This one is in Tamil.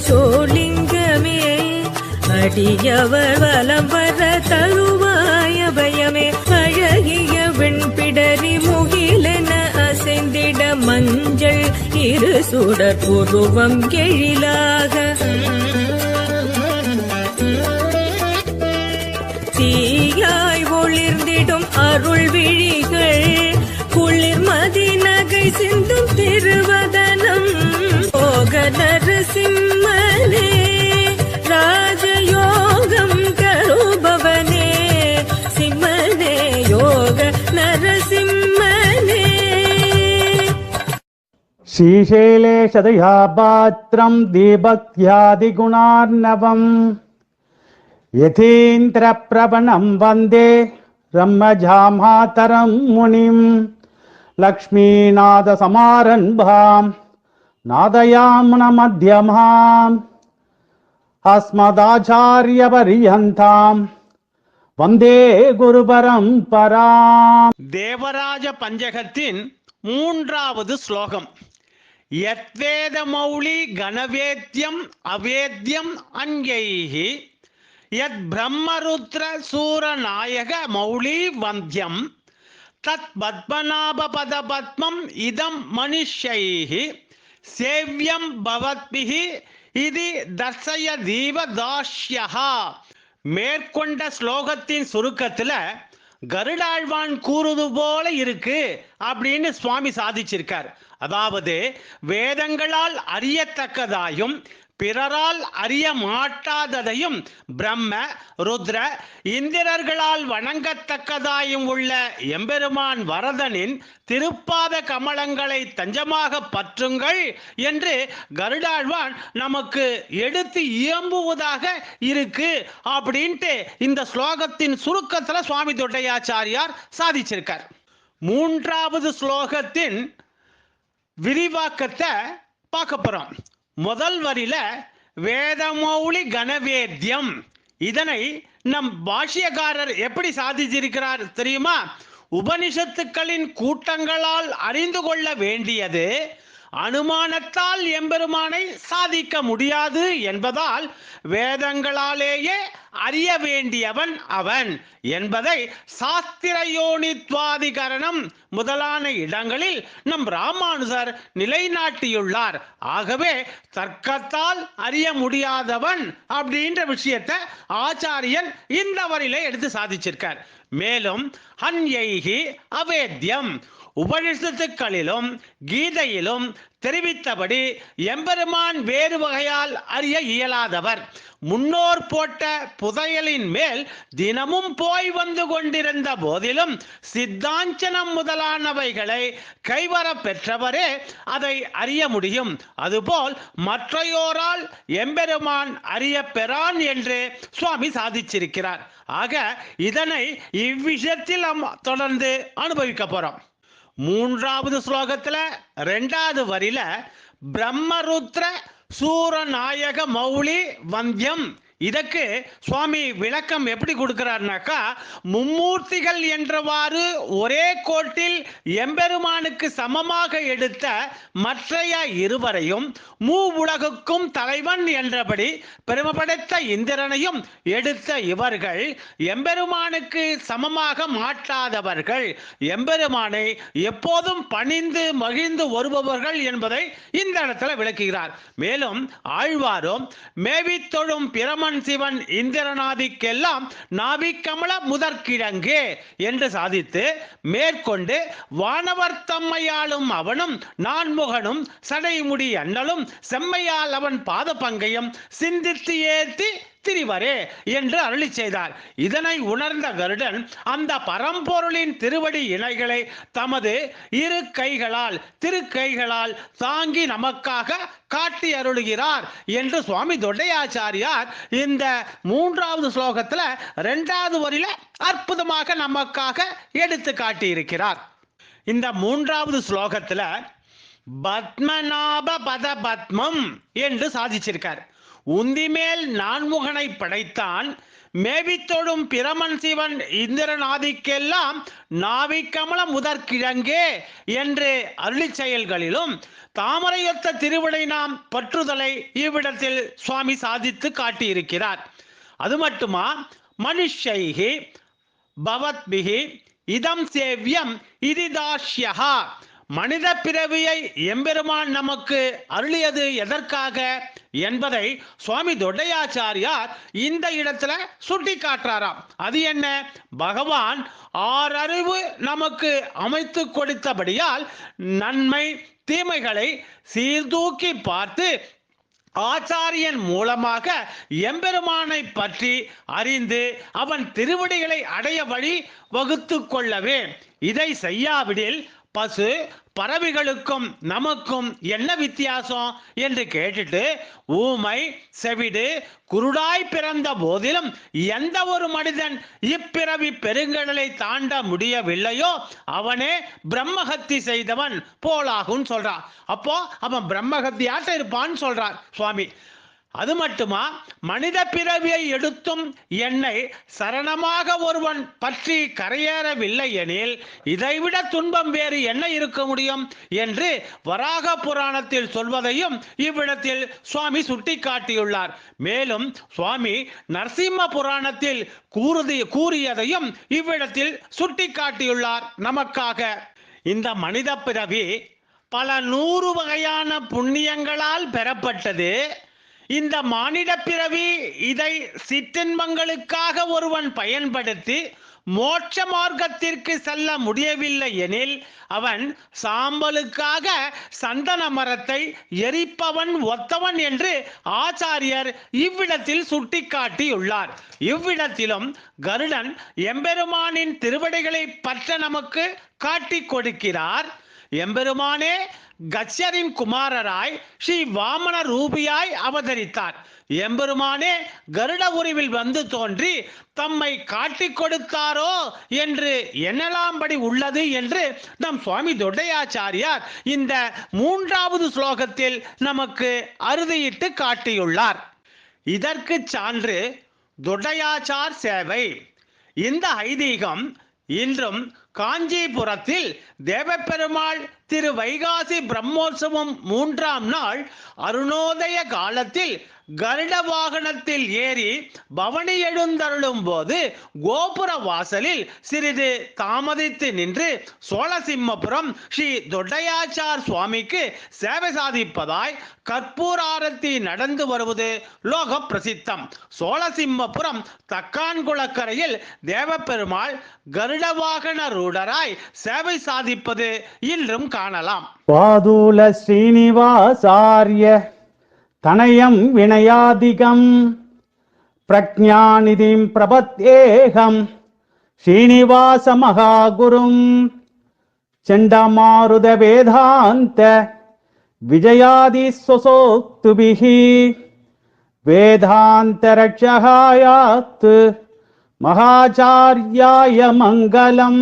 சோழிங்கமே அடியவர் வலம் வர தருவாய பயமே அழகிய வெண்பிடரி முகிலென அசைந்திட மஞ்சள் இரு சுடர் புருவம் எழிலாக தீயாய் ஒளிர்ந்திடும் श्रीशैलेशदया पात्रं दीभक्त्यादिगुणार्णवम् यथीन्द्रप्रवणं वन्दे ब्रह्मजामातरं मुनिं लक्ष्मीनाथसमारम्भां नादयामुनमध्यमाम् अस्मदाचार्यपर्यन्तां वन्दे गुरुपरम्पराम् தேவராஜ பஞ்சகத்தின் மூன்றாவது ஸ்லோகம் யத்வேத மௌலி கணவேத்யம் அவேத்யம் அன்யைஹி. யத் பிரம்மருத்ர சூரநாயக மௌலி வந்தியம். தத் பத்மநாப பத பத்மம் இதம் மனுஷைகி சேவ்யம் பவத்பிஹி இது தர்சய தீபதாஷ்யஹா மேற்கொண்ட ஸ்லோகத்தின் சுருக்கத்துல கருடாழ்வான் கூறுது போல இருக்கு அப்படின்னு சுவாமி சாதிச்சிருக்கார். அதாவது வேதங்களால் அறியத்தக்கதாயும் பிறரால் அறிய மாட்டாததையும் பிரம்ம ருத்ர இந்திரர்களால் வணங்கத்தக்கதாயும் உள்ள எம்பெருமான் வரதனின் திருப்பாத கமலங்களை தஞ்சமாக பற்றுங்கள் என்று கருடாழ்வான் நமக்கு எடுத்து இயம்புவதாக இருக்கு அப்படின்ட்டு இந்த ஸ்லோகத்தின் சுருக்கத்துல சுவாமி தொட்டையாச்சாரியார் சாதிச்சிருக்கார். மூன்றாவது ஸ்லோகத்தின் விரிவாக்கத்தை பார்க்க போறோம். முதல் வரியில வேதமௌலி கணவேத்யம் இதனை நம் பாஷ்யக்காரர் எப்படி சாதிச்சிருக்கிறார் தெரியுமா? உபனிஷத்துக்களின் கூட்டங்களால் அறிந்து கொள்ள வேண்டியது அனுமானத்தால் எம்பெருமானை சாதிக்க முடியாது என்பதால் வேதங்களாலேயே அறிய வேண்டியவன் அவன் என்பதை சாஸ்திரயோனித்வாதிகரணம் முதலான இடங்களில் நம் ராமானுஜர் நிலைநாட்டியுள்ளார். ஆகவே தர்க்கத்தால் அறிய முடியாதவன் அப்படின்ற விஷயத்தை ஆச்சாரியன் இந்த வரையில எடுத்து சாதிச்சிருக்கார். மேலும் ஹன்யைகி அவேத்யம். உபனிஷத்துக்களிலும் கீதையிலும் தெரிவித்தபடி எம்பெருமான் வேறு வகையால் அறிய இயலாதவர். முன்னோர் போட்ட புதையலின் மேல் தினமும் போய் வந்து கொண்டிருந்த போதிலும் சித்தாஞ்சனம் முதலானவைகளை கைவர பெற்றவரே அதை அறிய முடியும். அதுபோல் மற்றையோரால் எம்பெருமான் அறிய பெறான் என்று சுவாமி சாதிச்சிருக்கிறார். ஆக இதனை இவ்விஷயத்தில் நாம் தொடர்ந்து அனுபவிக்க போறோம். மூன்றாவது ஸ்லோகத்துல ரெண்டாவது வரியில பிரம்மருத்ர சூரநாயக மௌலி வந்தியம். இதற்கு சுவாமி விளக்கம் எப்படி கொடுக்கிறார்னாக்கா மும்மூர்த்திகள் என்றவாறு ஒரே கோட்டில் எம்பெருமானுக்கு சமமாக எடுத்த மற்றைய இருவரையும் மூ உலகுக்கும் தலைவன் என்றபடி பெருமைப்படைத்த இந்திரனையும் எடுத்த இவர்கள் எம்பெருமானுக்கு சமமாக மாற்றாதவர்கள். எம்பெருமானை எப்போதும் பணிந்து மகிழ்ந்து வருபவர்கள் என்பதை இந்த இடத்துல விளக்குகிறார். மேலும் ஆழ்வாரும் மேவித்தொழும் பிரமன் சிவன் இந்திரநாதிக்கெல்லாம் நாபிக்கமல முதற்கிழங்கே என்று சாதித்து மேற்கொண்டு வானவர் தம்மையாலும் அவனும் நான்முகனும் சடைமுடி அண்ணலும் செம்மையால் அவன் பாத பங்கையும் சிந்தித்து ஏத்தி திரிவரே என்று அருளி செய்தார். இதனை உணர்ந்த கருடன் அந்த பரம்பொருளின் திருவடி இணைகளை தமது இரு கைகளால் திருக்கைகளால் தாங்கி நமக்காக காட்டி அருளுகிறார் என்று சுவாமி தொண்டையாச்சாரியார் இந்த மூன்றாவது ஸ்லோகத்துல ரெண்டாவது வரியில அற்புதமாக நமக்காக எடுத்து காட்டியிருக்கிறார். இந்த மூன்றாவது ஸ்லோகத்துல பத்மநாப பத பத்மம் என்று சாதிச்சிருக்கார். உந்திமேல் நான்முகனை படைத்தான். மேவித்தொடும் பிரமன் சிவன் இந்திரநாதிக்கெல்லாம் நாவிக்கமல முதற்கிழங்கே என்று அருளி செயல்களிலும் தாமரையொத்த திருவிடை நாம் பற்றுதலை இவ்விடத்தில் சுவாமி சாதித்து காட்டியிருக்கிறார். அது மட்டுமா? மனுஷைகி பவத்பிகி இதம் சேவியம் இதிதாஷ்யகா மனித பிறவியை எம்பெருமான் நமக்கு அருளியது எதற்காக என்பதை சுவாமி தொண்டையாச்சாரியார் இந்த இடத்துல சுட்டி காட்டுறாராம். அது என்ன? பகவான் ஆறறிவு நமக்கு அமைத்து கொடுத்தபடியால் நன்மை தீமைகளை சீர்தூக்கி பார்த்து ஆச்சாரியன் மூலமாக எம்பெருமானை பற்றி அறிந்து அவன் திருவடிகளை அடைய வழி வகுத்து கொள்ளவே. இதை செய்யாவிடில் பசு பறவைகளுக்கும் நமக்கும் என்ன வித்தியாசம் என்று கேட்டுட்டு ஊமை செவிடு குருடாய் பிறந்த போதிலும் எந்த ஒரு மனிதன் இப்பிறவி பெருங்கடலை தாண்ட முடியவில்லையோ அவனே பிரம்மஹத்தி செய்தவன் போலாகும் சொல்றான் அப்போ அவன் பிரம்மஹத்தியாட்ட இருப்பான்னு சொல்றான் சுவாமி. அது மட்டுமா? மனித பிறவியை எடுத்தும் என்னை சரணமாக ஒருவன் பற்றி கரையேறவில்லை எனில் இதைவிட துன்பம் வேறு என்ன இருக்க முடியும் என்று வராக புராணத்தில் சொல்வதையும் இவ்விடத்தில் சுவாமி சுட்டிக்காட்டியுள்ளார். மேலும் சுவாமி நரசிம்ம புராணத்தில் கூறுதி கூறியதையும் இவ்விடத்தில் சுட்டிக்காட்டியுள்ளார் நமக்காக. இந்த மனித பிறவி பல நூறு வகையான புண்ணியங்களால் பெறப்பட்டது. இந்த மானிட பிறவி இதை சிற்றின்பங்களுக்காக ஒருவன் பயன்படுத்தி மோட்ச மார்க்கத்திற்கு செல்ல முடியவில்லை எனில் அவன் சாம்பலுக்காக சந்தன மரத்தை எரிப்பவன் ஒத்தவன் என்று ஆச்சாரியர் இவ்விடத்தில் சுட்டிக்காட்டியுள்ளார். இவ்விடத்திலும் கருடன் எம்பெருமானின் திருவடிகளை பற்ற நமக்கு காட்டிக் கொடுக்கிறார். எம்பெருமானே கச்சரின் குமாரராய் ஸ்ரீ வாமன ரூபியாய் அவதரித்தார். எம்பெருமானே கருட உருவில் வந்து தோன்றி தம்மை காட்டிக் கொடுத்தாரோ என்று எண்ணலாம்படி உள்ளது என்று நம் சுவாமி தொண்டையாச்சாரியார் இந்த மூன்றாவது ஸ்லோகத்தில் நமக்கு அறுதியிட்டு காட்டியுள்ளார். இதற்கு சான்று தொண்டையாச்சார் சேவை. இந்த ஐதீகம் இன்றும் காஞ்சிபுரத்தில் தேவப்பெருமாள் திரு வைகாசி பிரம்மோற்சவம் மூன்றாம் நாள் அருணோதய காலத்தில் கருட வாகனத்தில் ஏறி பவனி எழுந்தருளும் போது கோபுர வாசலில் சிறிது தாமதித்து நின்று சோழசிம்மபுரம் ஸ்ரீ தொட்டையாச்சார் சுவாமிக்கு சேவை சாதிப்பதாய் கற்பூர ஆரத்தி நடந்து வருவது லோக பிரசித்தம் சோழசிம்மபுரம் தக்கான்குளக்கரையில் தேவப்பெருமாள் கருட வாகன ஆருடராய் சேவை சாதிப்பது இன்றும் காணலாம். பாதூல ஸ்ரீனிவாசாரிய தனயம் வினயாதிகம். பிரஜாநிதிம் பிரபத்தேகம் ஸ்ரீனிவாச மகாகுரும் செண்டமாருத வேதாந்த. விஜயாதி சொசோக்துபிகி வேதாந்தரட்சகாயாத்து महाचार्याय मङ्गलम्